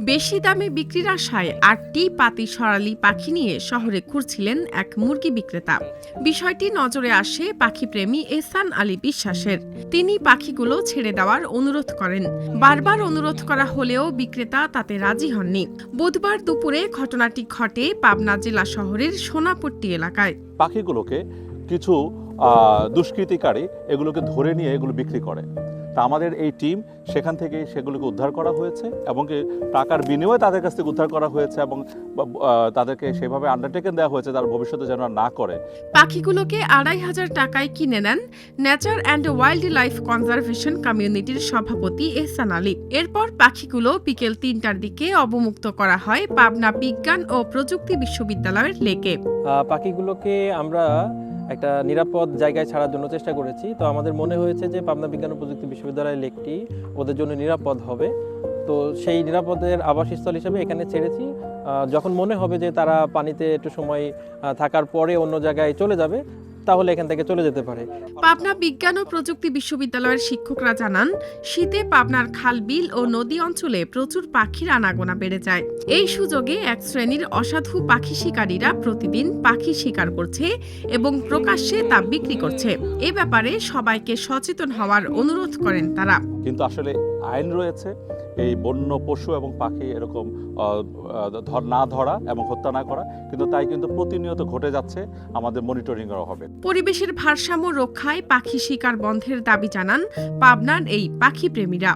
বেশি দামে বিক্রির আশায় আটটি পাতি সরালি পাখি নিয়ে শহরে ঘুরছিলেন এক মুরগি বিক্রেতা। বিষয়টি নজরে আসে পাখিপ্রেমী এসান আলী বিশ্বাসের। তিনি পাখিগুলো ছেড়ে দেওয়ার অনুরোধ করেন। বারবার অনুরোধ করা হলেও বিক্রেতা তাতে রাজি হননি। বুধবার দুপুরে ঘটনাটি ঘটে পাবনা জেলা শহরের সোনাপট্টি এলাকায়। পাখিগুলোকে কিছু দুষ্কৃতিকারী এগুলোকে ধরে নিয়ে এগুলো বিক্রি করে। তা আমাদের এই টিম সেখান থেকে সেগুলোকে উদ্ধার করা হয়েছে এবং টাকার বিনিময়ে তাদের কাছ থেকে উদ্ধার করা হয়েছে এবং তাদেরকে সেভাবে আন্ডারটেকেন দেওয়া হয়েছে তার ভবিষ্যতে যেন না করে। পাখিগুলোকে আড়াই হাজার টাকায় কিনে নেন nature and wild life conservation কমিউনিটির সভাপতি এহসান আলী। এরপর পাখিগুলো বিকেল তিনটার দিকে অবমুক্ত করা হয় পাবনা বিজ্ঞান ও প্রযুক্তি বিশ্ববিদ্যালয়ের লেকে। পাখিগুলোকে আমরা একটা নিরাপদ জায়গায় ছাড়ার জন্য চেষ্টা করেছি। তো আমাদের মনে হয়েছে যে পাবনা বিজ্ঞান ও প্রযুক্তি বিশ্ববিদ্যালয়ের লেকটি ওদের জন্য নিরাপদ হবে। তো সেই নিরাপদের আবাসস্থল হিসেবে এখানে ছেড়েছি। যখন মনে হবে যে তারা পানিতে একটু সময় থাকার পরে অন্য জায়গায় চলে যাবে তাহলে এখান থেকে চলে যেতে পারে। পাবনা বিজ্ঞান ও প্রযুক্তি বিশ্ববিদ্যালয়ের শিক্ষকরা জানান, শীতে পাবনার খাল বিল ও নদী অঞ্চলে প্রচুর পাখির আনাগোনা বেড়ে যায়। এই সুযোগে এক শ্রেণির অসাধু পাখি শিকারীরা প্রতিদিন পাখি শিকার করছে এবং প্রকাশ্যে তা বিক্রি করছে। এ ব্যাপারে সবাইকে সচেতন হওয়ার অনুরোধ করেন তারা। কিন্তু আসলে আইন রয়েছে। এই বন্য পশু এবং পাখি এরকম না ধরা এবং হত্যা না করা, কিন্তু তাই কিন্তু প্রতিনিয়ত ঘটে যাচ্ছে। আমাদের মনিটরিং করা হবে। পরিবেশের ভারসাম্য রক্ষায় পাখি শিকার বন্ধের দাবি জানান পাবনার এই পাখি প্রেমীরা।